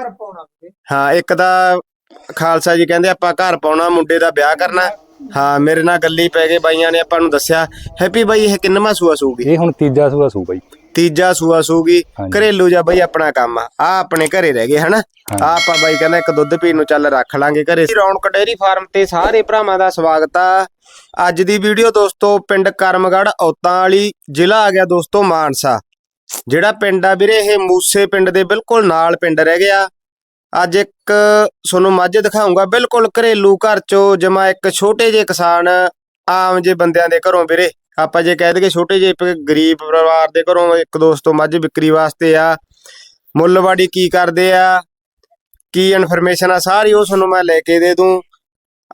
ਘਰ ਪਾਉਣਾ ਵੀਰੇ। ਹਾਂ ਇੱਕ ਤਾਂ ਖਾਲਸਾ ਜੀ ਕਹਿੰਦੇ ਆਪਾਂ ਘਰ ਪਾਉਣਾ ਮੁੰਡੇ ਦਾ ਵਿਆਹ ਕਰਨਾ। ਹਾਂ ਮੇਰੇ ਨਾਲ ਗੱਲੀ ਪੈ ਗਏ ਬਾਈਆਂ ਨੇ ਆਪਾਂ ਨੂੰ ਦੱਸਿਆ। ਹੈਪੀ ਬਾਈ ਇਹ ਕਿੰਨਵਾਂ ਸੂਆ ਸੂਗੀ? ਇਹ ਹੁਣ ਤੀਜਾ ਸੂਆ ਸੂ ਬਾਈ। ਤੀਜਾ ਸੂਆ ਸੂਗੀ। ਘਰੇਲੂ ਜਾਂ ਬਾਈ ਆਪਣਾ ਕੰਮ ਆ। ਆ ਆਪਣੇ ਘਰੇ ਰਹਿ ਗਏ ਹਨਾ। ਆ ਆਪਾਂ ਬਾਈ ਕਹਿੰਦਾ ਇੱਕ ਦੁੱਧ ਪੀਣ ਨੂੰ ਚੱਲ ਰੱਖ ਲਾਂਗੇ ਘਰੇ। ਰੌਣਕ ਡੇਅਰੀ ਫਾਰਮ ਤੇ ਸਾਰੇ ਭਰਾਵਾਂ ਦਾ ਸਵਾਗਤ ਆ। ਅੱਜ ਦੀ ਵੀਡੀਓ ਦੋਸਤੋ ਪਿੰਡ ਕਰਮਗੜ ਔਤਾਂ ਵਾਲੀ ਜ਼ਿਲ੍ਹਾ ਆ ਗਿਆ ਦੋਸਤੋ ਮਾਨਸਾ। ਜਿਹੜਾ ਪਿੰਡ ਆ ਵੀਰੇ, ਇਹ ਮੂਸੇ ਪਿੰਡ ਦੇ ਬਿਲਕੁਲ ਨਾਲ ਪਿੰਡ ਰਹਿ ਗਿਆ। ਅੱਜ ਇੱਕ ਤੁਹਾਨੂੰ ਮੱਝ ਦਿਖਾਉਂਗਾ ਬਿਲਕੁਲ ਘਰੇਲੂ ਘਰ ਚੋਂ ਜਮਾ ਇੱਕ ਛੋਟੇ ਜਿਹੇ ਕਿਸਾਨ ਆਮ ਜੇ ਬੰਦਿਆਂ ਦੇ ਘਰੋਂ ਵੀਰੇ। ਆਪਾਂ ਜੇ ਕਹਿ ਦਈਏ ਛੋਟੇ ਜਿਹੇ ਗਰੀਬ ਪਰਿਵਾਰ ਦੇ ਘਰੋਂ ਇੱਕ ਦੋਸਤੋ ਮੱਝ ਵਿਕਰੀ ਵਾਸਤੇ ਆ। ਮੁੱਲਵਾੜੀ ਕੀ ਕਰਦੇ ਆ? ਕੀ ਇਨਫੋਰਮੇਸ਼ਨ ਆ? ਸਾਰੀ ਉਹ ਤੁਹਾਨੂੰ ਮੈਂ ਲੈ ਕੇ ਦੇ ਦੂੰ।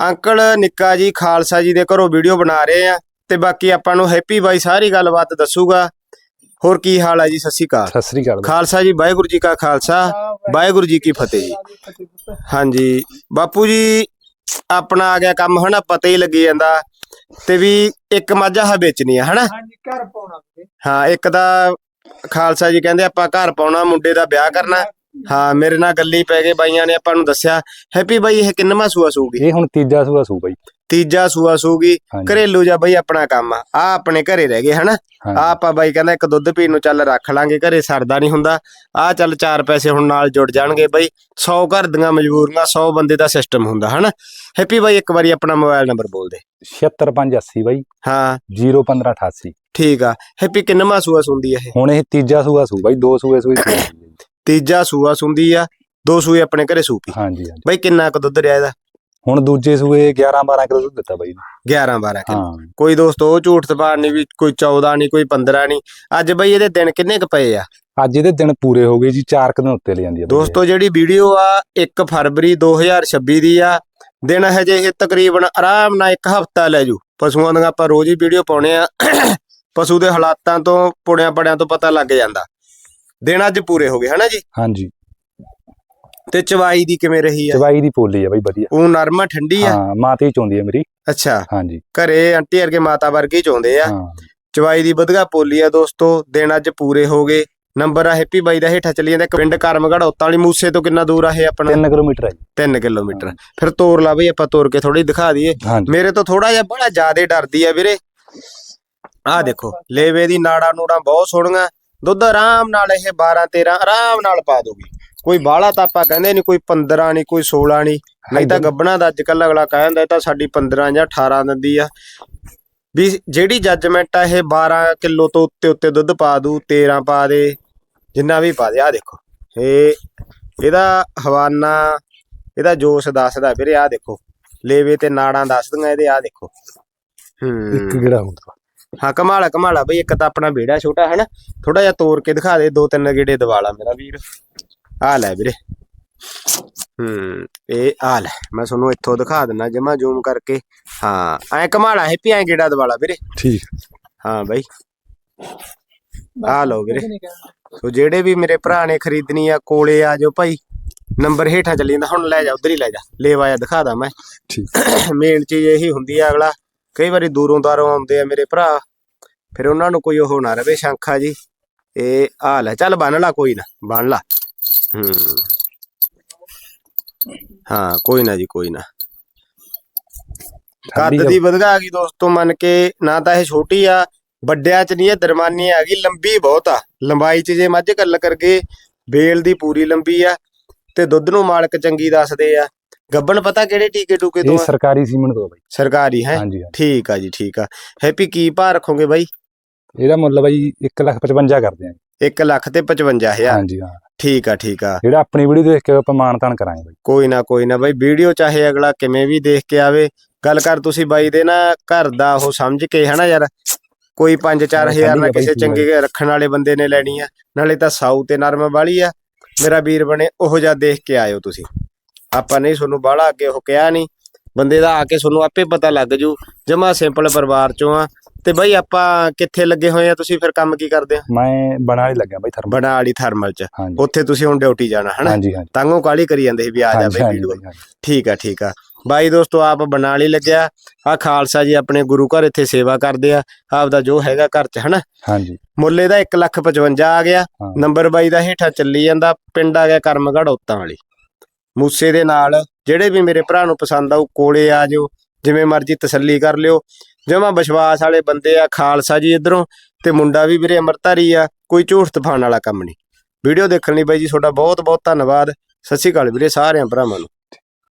ਅੰਕਲ ਨਿੱਕਾ ਜੀ ਖਾਲਸਾ ਜੀ ਦੇ ਘਰੋਂ ਵੀਡੀਓ ਬਣਾ ਰਹੇ ਆ। ਤੇ ਬਾਕੀ ਆਪਾਂ ਨੂੰ ਹੈਪੀ ਬਾਈ ਸਾਰੀ ਗੱਲਬਾਤ ਦੱਸੂਗਾ। ਹੋਰ ਕੀ ਹਾਲ ਆ ਜੀ? ਸਤਿ ਸ਼੍ਰੀ ਅਕਾਲ। ਸਤਿ ਸ੍ਰੀ ਅਕਾਲ ਬਾਈ। ਖਾਲਸਾ ਜੀ ਵਾਹਿਗੁਰੂ ਜੀ ਕਾ ਖਾਲਸਾ ਵਾਹਿਗੁਰੂ ਜੀ ਕੀ ਫਤਿਹ ਜੀ। ਹਾਂਜੀ। ਬਾਪੂ ਜੀ ਆਪਣਾ ਆ ਗਿਆ ਕੰਮ ਹਨਾ? ਪਤਾ ਹੀ ਲੱਗੀ ਜਾਂਦਾ ਤੇ ਵੀ ਇੱਕ ਮੱਝ ਆ ਵੇਚਣੀ ਆ ਹਨਾ? ਹਾਂਜੀ ਘਰ ਪਾਉਣਾ ਵੀਰੇ। ਹਾਂ ਇੱਕ ਤਾਂ ਖਾਲਸਾ ਜੀ ਕਹਿੰਦੇ ਆਪਾਂ ਘਰ ਪਾਉਣਾ ਮੁੰਡੇ ਦਾ ਵਿਆਹ ਕਰਨਾ। ਹਾਂ ਮੇਰੇ ਨਾਲ ਗੱਲੀ ਪੈ ਗਏ ਬਾਈਆਂ ਨੇ ਆਪਾਂ ਨੂੰ ਦੱਸਿਆ। ਹੈਪੀ ਬਾਈ ਇਹ ਕਿੰਨਵਾਂ ਸੂਆ ਸੂਗੀ? ਇਹ ਹੁਣ ਤੀਜਾ ਸੂਆ ਸੂ ਬਾਈ। ਤੀਜਾ ਸੂਆ ਸੂਗੀ ਹਾਂਜੀ। ਘਰੇਲੂ ਜਾਂ ਬਾਈ ਆਪਣਾ ਕੰਮ ਆ। ਆ ਆਪਣੇ ਘਰੇ ਰਹਿ ਗਏ ਹਨਾ। ਆ ਆਪਾਂ ਬਾਈ ਕਹਿੰਦਾ ਇੱਕ ਦੁੱਧ ਪੀਣ ਨੂੰ ਚੱਲ ਰੱਖ ਲਾਂਗੇ ਘਰੇ ਸਰਦਾ ਨਹੀਂ ਹੁੰਦਾ। ਆ ਚੱਲ ਚਾਰ ਪੈਸੇ ਹੁਣ ਨਾਲ ਜੁੜ ਜਾਣਗੇ ਬਾਈ। 100 ਘਰ ਦੀਆਂ ਮਜਬੂਰੀਆਂ 100 ਬੰਦੇ ਦਾ ਸਿਸਟਮ ਹੁੰਦਾ ਹਨਾ? ਹੈਪੀ ਬਾਈ ਇੱਕ ਵਾਰੀ ਆਪਣਾ ਮੋਬਾਈਲ ਨੰਬਰ ਬੋਲ ਦੇ। 76580 ਬਾਈ। ਹਾਂ। 01588 ਠੀਕ ਆ। ਹੈਪੀ ਕਿੰਨਵਾਂ ਸੂਆ ਸੁੰਦੀ ਆ ਇਹ? ਹੁਣ ਇਹ ਤੀਜਾ ਸੂਆ ਸੂ ਬਾਈ ਦੋ ਸੂਏ ਸੂਈ ਤੀਜਾ ਸੂਆ ਸੁੰਦੀ ਆ ਦੋ ਸੂਏ ਆਪਣੇ ਘਰੇ ਸੂਪੀ ਹਾਂਜੀ ਹਾਂਜੀ। ਬਾਈ ਕਿੰਨਾ ਕੁ ਦੁੱਧ ਰਿਹਾ ਇਹਦਾ? ਹੁਣ ਦੂਜੇ ਸੂਏ 11 12 ਕਿਲੋ ਦੁੱਧ ਦਿੱਤਾ ਬਾਈ ਨੇ। 11 12 ਕਿਲੋ। ਹਾਂ। ਕੋਈ ਦੋਸਤ ਉਹ ਝੂਠ ਤਪਾਰ ਨਹੀਂ ਵੀ ਕੋਈ 14 ਨਹੀਂ ਕੋਈ 15 ਨਹੀਂ। ਅੱਜ ਬਈ ਇਹਦੇ ਦਿਨ ਕਿੰਨੇ ਕ ਪਏ ਆ? ਅੱਜ ਇਹਦੇ ਦਿਨ ਪੂਰੇ ਹੋ ਗਏ ਜੀ 4 ਦਿਨ ਉੱਤੇ ਲੈ ਜਾਂਦੀ ਆ ਬਾਈ ਇਹ। ਦੋਸਤੋ ਜਿਹੜੀ ਵੀਡੀਓ ਆ 1 ਫਰਵਰੀ 2026 ਦੀ ਆ। ਦਿਨ ਹਜੇ ਇਹ ਤਕਰੀਬਨ ਆਰਾਮ ਨਾਲ ਇੱਕ ਹਫਤਾ ਲੈ ਜੂ। ਪਸ਼ੂਆਂ ਦੀਆਂ ਆਪਾਂ ਰੋਜ਼ ਹੀ ਵੀਡੀਓ ਪਾਉਣੇ ਆ। ਪਸ਼ੂ ਦੇ ਹਾਲਾਤਾਂ ਤੋਂ ਪੁੜਿਆਂ ਪੜਿਆਂ ਤੋਂ ਪਤਾ ਲੱਗ ਜਾਂਦਾ। ਦਿਨ ਅੱਜ ਪੂਰੇ ਹੋ ਗਏ ਹਨਾ ਜੀ? ਹਾਂਜੀ। ਤੇ ਚਵਾਈ ਦੀ ਕਿਵੇਂ ਰਹੀ ਆ? ਚਵਾਈ ਦੀ ਪੋਲੀ ਆ ਬਾਈ ਵਧੀਆ। ਉਹ ਨਰਮਾ ਠੰਡੀ ਆ? ਹਾਂ ਮਾਤੇ ਹੀ ਚੋਂਦੀ ਆ ਮੇਰੀ। ਅੱਛਾ। ਹਾਂਜੀ। ਘਰੇ ਆਂਟੀ ਵਰਗੇ ਮਾਤਾ ਵਰਗੇ ਹੀ ਚਾਹੁੰਦੇ ਆ। ਹਾਂ। ਚਵਾਈ ਦੀ ਵਧਗਾ ਪੋਲੀ ਆ ਦੋਸਤੋ ਦਿਨ ਅੱਜ ਪੂਰੇ ਹੋ ਗਏ। ਨੰਬਰ ਆ ਹੈਪੀ ਬਾਈ ਦਾ ਹੇਠਾਂ ਚੱਲੀ ਜਾਂਦਾ ਪਿੰਡ ਕਰਮਗੜ ਔਤਾਂ ਵਾਲੀ ਮੂਸੇ ਤੋਂ ਕਿੰਨਾ ਦੂਰ ਆ ਇਹ ਆਪਣਾ? 3 ਕਿਲੋਮੀਟਰ ਆ ਜੀ। 3 ਕਿਲੋਮੀਟਰ। ਫਿਰ ਤੋਰ ਲਾ ਬਈ ਆਪਾਂ ਤੋਰ ਕੇ ਥੋੜੀ ਦਿਖਾ ਦਈਏ। ਮੇਰੇ ਤੋਂ ਥੋੜਾ ਜਿਹਾ ਬੜਾ ਜ਼ਿਆਦਾ ਡਰਦੀ ਆ ਵੀਰੇ। ਆਹ ਦੇਖੋ ਲੇਵੇ ਦੀ ਨਾੜਾ ਨੂੜਾ ਬਹੁਤ ਸੋਹਣੀਆਂ। ਦੁੱਧ ਆਰਾਮ ਨਾਲ ਇਹ 12 13 ਆਰਾਮ ਨਾਲ ਪਾ ਦੋਗੀ। ਕੋਈ ਬਾਹਲਾ ਤਾਂ ਆਪਾਂ ਕਹਿੰਦੇ ਨਹੀਂ ਕੋਈ 15 ਨਹੀਂ ਕੋਈ 16 ਨਹੀਂ। ਨਹੀਂ ਤਾਂ ਗੱਬਣਾ ਦਾ ਅੱਜ ਕੱਲ ਅਗਲਾ ਕਹਿੰਦਾ ਇਹ ਤਾਂ ਸਾਡੀ 15 ਜਾਂ 18 ਦਿੰਦੀ ਆ। ਵੀ ਜਿਹੜੀ ਜੱਜਮੈਂਟ ਆ ਇਹ 12 ਕਿਲੋ ਤੋਂ ਉੱਤੇ ਉੱਤੇ ਦੁੱਧ ਪਾ ਦੂ 13 ਪਾ ਦੇ ਜਿੰਨਾ ਵੀ ਪਾ ਦੇ। ਆ ਦੇਖੋ ਇਹ ਇਹਦਾ ਹਵਾਨਾ ਇਹਦਾ ਜੋਸ਼ ਦੱਸਦਾ ਵੀਰੇ ਆ ਦੇਖੋ। ਲੇਵੇ ਤੇ ਨਾੜਾਂ ਦੱਸਦੀਆਂ ਇਹਦੇ ਆ ਦੇਖੋ। ਇੱਕ ਹੂੰ ਗੇੜਾ ਹੁੰਦਾ? ਹਾਂ ਕਮਾਲਾ ਕਮਾਲਾ ਬਈ ਇੱਕ ਤਾਂ ਆਪਣਾ ਬੇੜਾ ਛੋਟਾ ਹੈ ਨਾ ਥੋੜਾ ਜਿਹਾ ਤੋੜ ਕੇ ਦਿਖਾ ਦੇ ਦੋ ਤਿੰਨ ਗੇੜੇ ਦਿਵਾਲਾ ਮੇਰਾ ਵੀਰ। ਆ ਲੈ ਵੀਰੇ। ਹੂੰ। ਇਹ ਆ ਲੈ ਮੈਂ ਤੁਹਾਨੂੰ ਇੱਥੋਂ ਦਿਖਾ ਦਿੰਨਾ ਜਮਾ ਜ਼ੂਮ ਕਰਕੇ ਹਾਂ ਐ ਕਮਾਲਾ ਹੈ ਐ ਗੇੜਾ ਦਿਵਾਲਾ ਵੀਰੇ। ਠੀਕ। ਹਾਂ ਬਈ। ਆ ਲਓ ਵੀਰੇ। ਸੋ ਜਿਹੜੇ ਵੀ ਮੇਰੇ ਭਰਾ ਨੇ ਖਰੀਦਣੀ ਆ ਕੋਲੇ ਆ ਜਾਓ ਭਾਈ। ਨੰਬਰ ਹੇਠਾਂ ਚੱਲੀ ਜਾਂਦਾ। ਹੁਣ ਲੈ ਜਾ ਉਧਰ ਹੀ ਲੈ ਜਾ। ਲੈ ਆਇਆ ਦਿਖਾ ਦਾਂ ਮੈਂ। ਠੀਕ। ਮੇਨ ਚੀਜ਼ ਇਹੀ ਹੁੰਦੀ ਆ ਅਗਲਾ। ਕਈ ਵਾਰੀ ਦੂਰੋਂ ਦਾਰੋਂ ਆਉਂਦੇ ਆ ਮੇਰੇ ਭਰਾ। ਫਿਰ ਉਹਨਾਂ ਨੂੰ ਕੋਈ ਉਹ ਨਾ ਰਵੇ ਸ਼ੰਖਾ ਜੀ। ਇਹ ਆ ਲੈ। ਚੱਲ ਬੰਨ ਲਾ ਕੋਈ ਨਾ। ਬੰਨ ਲਾ। ਹੂੰ। ਹਾਂ ਕੋਈ ਨਾ ਜੀ ਕੋਈ ਨਾ। ਕੱਦ ਦੀ ਵਧਗਾ ਆ ਗਈ ਦੋਸਤੋ ਮੰਨ ਕੇ ਨਾ ਤਾਂ ਇਹ ਛੋਟੀ ਆ ਵੱਡਿਆਂ ਚ ਨਹੀਂ ਇਹ ਦਰਮਾਨੀ ਆ ਗਈ ਲੰਬੀ ਬਹੁਤ ਆ। ਲੰਬਾਈ ਚ ਜੇ ਮੱਝ ਗੱਲ ਕਰਕੇ ਬੇਲ ਦੀ ਪੂਰੀ ਲੰਬੀ ਆ ਤੇ ਦੁੱਧ ਨੂੰ ਮਾਲਕ ਚੰਗੀ ਦੱਸਦੇ ਆ। ਗੱਬਣ ਪਤਾ ਕਿਹੜੇ ਟੀਕੇ ਟੂਕੇ ਤੋਂ ਇਹ ਸਰਕਾਰੀ ਸੀਮਨ ਤੋਂ ਬਾਈ। ਸਰਕਾਰੀ ਹੈ। ਠੀਕ ਆ ਜੀ ਠੀਕ ਆ। ਹੈਪੀ ਕੀ ਭਾਅ ਰੱਖੋਗੇ ਬਾਈ? ਇਹਦਾ ਮੁੱਲ ਬਾਈ 1,55 ਕਰਦੇ ਆ 1 ਲੱਖ ਤੇ 55000 ਹਾਂਜੀ ਹਾਂ। ਠੀਕ ਆ ਠੀਕ ਆ। ਜਿਹੜਾ ਆਪਣੀ ਵੀਡੀਓ ਦੇਖ ਕੇ ਆਪਾਂ ਮਾਨਤਾਨ ਕਰਾਂਗੇ ਬਾਈ। ਕੋਈ ਨਾ ਕੋਈ ਨਾ ਬਾਈ। ਵੀਡੀਓ ਚਾਹੇ ਅਗਲਾ ਕਿਵੇਂ ਵੀ ਦੇਖ ਕੇ ਆਵੇ ਗੱਲ ਕਰ ਤੁਸੀਂ ਬਾਈ ਦੇ ਨਾ ਘਰ ਦਾ ਉਹ ਸਮਝ ਕੇ ਹਨਾ ਯਾਰ? ਕੋਈ 5-4000 ਹਾਂ, ਨਾਲ ਬਾਈ, ਕਿਸੇ। ਚੰਗੇ ਰੱਖਣ ਵਾਲੇ ਬੰਦੇ ਨੇ ਲੈਣੀ ਆ ਨਾਲੇ ਤਾਂ ਸਾਊ ਤੇ ਨਰਮ ਵਾਲੀ ਆ। ਮੇਰਾ ਵੀਰ ਬਣੇ ਉਹੋ ਜਿਹਾ ਦੇਖ ਕੇ ਆਇਓ ਤੁਸੀਂ। ਆਪਾਂ ਨਹੀਂ ਤੁਹਾਨੂੰ ਬਾਹਲਾ ਅੱਗੇ ਉਹ ਕਿਹਾ ਨਹੀਂ। ਬੰਦੇ ਦਾ ਆ ਕੇ ਤੁਹਾਨੂੰ ਆਪੇ ਪਤਾ ਲੱਗ ਜੂ। ਜਮਾ ਸਿੰਪਲ ਪਰਿਵਾਰ ਚੋਂ ਆ। ਤੇ ਬਾਈ ਆਪਾਂ ਕਿੱਥੇ ਲੱਗੇ ਹੋਏ ਆ? ਤੁਸੀਂ ਫਿਰ ਕੰਮ ਕੀ ਕਰਦੇ ਆ ਮੈਂ ਬਣਾ ਹੀ ਲੱਗਿਆ ਬਾਈ ਥਰਮਲ ਬਣਾ ਵਾਲੀ ਥਰਮਲ ਚ। ਉੱਥੇ ਤੁਸੀਂ ਹੁਣ ਡਿਊਟੀ ਜਾਣਾ ਹਨਾ? ਤਾਂਗੋ ਕਾਲੀ ਕਰੀ ਜਾਂਦੇ ਸੀ ਵੀ ਆ ਜਾ ਬਈ ਵੀਡੀਓ। ਠੀਕ ਆ ਠੀਕ ਆ। ਬਾਈ ਦੋਸਤੋ ਆਪ ਬਨਾਲੀ ਲੱਗਿਆ। ਆ ਖਾਲਸਾ ਜੀ ਆਪਣੇ ਗੁਰੂ ਘਰ ਇੱਥੇ ਸੇਵਾ ਕਰਦੇ ਆ। ਆਪਦਾ ਜੋ ਹੈਗਾ ਘਰ 'ਚ ਹਨਾ? ਹਾਂਜੀ। ਮੁੱਲੇ ਦਾ 1 ਲੱਖ 55 ਆ ਗਿਆ। ਨੰਬਰ ਬਾਈ ਦਾ ਹੇਠਾਂ ਚੱਲੀ ਜਾਂਦਾ। ਪਿੰਡ ਆ ਗਿਆ ਕਰਮਗੜ ਔਤਾਂ ਵਾਲੀ। ਮੂਸੇ ਦੇ ਨਾਲ, ਜਿਹੜੇ ਵੀ ਮੇਰੇ ਭਰਾ ਨੂੰ ਪਸੰਦ ਆਊ, ਕੋਲੇ ਆ ਜਾਓ, ਜਿਵੇਂ ਮਰਜ਼ੀ ਤਸੱਲੀ ਕਰ ਲਿਓ। ਜਮਾ ਵਿਸ਼ਵਾਸ ਵਾਲੇ ਬੰਦੇ ਆ, ਖਾਲਸਾ ਜੀ ਇਧਰੋਂ, ਤੇ ਮੁੰਡਾ ਵੀ ਵੀਰੇ ਅਮਰਤਾਰੀ ਆ, ਕੋਈ ਝੂਠ ਤਫਾਨ ਵਾਲਾ ਕੰਮ ਨਹੀਂ। ਵੀਡੀਓ ਦੇਖਣ ਲਈ ਬਾਈ ਜੀ, ਤੁਹਾਡਾ ਬਹੁਤ ਬਹੁਤ ਧੰਨਵਾਦ। ਸਤਿ ਸ਼੍ਰੀ ਅਕਾਲ ਵੀਰੇ, ਸਾਰਿਆਂ ਭਰਾਵਾਂ ਨੂੰ।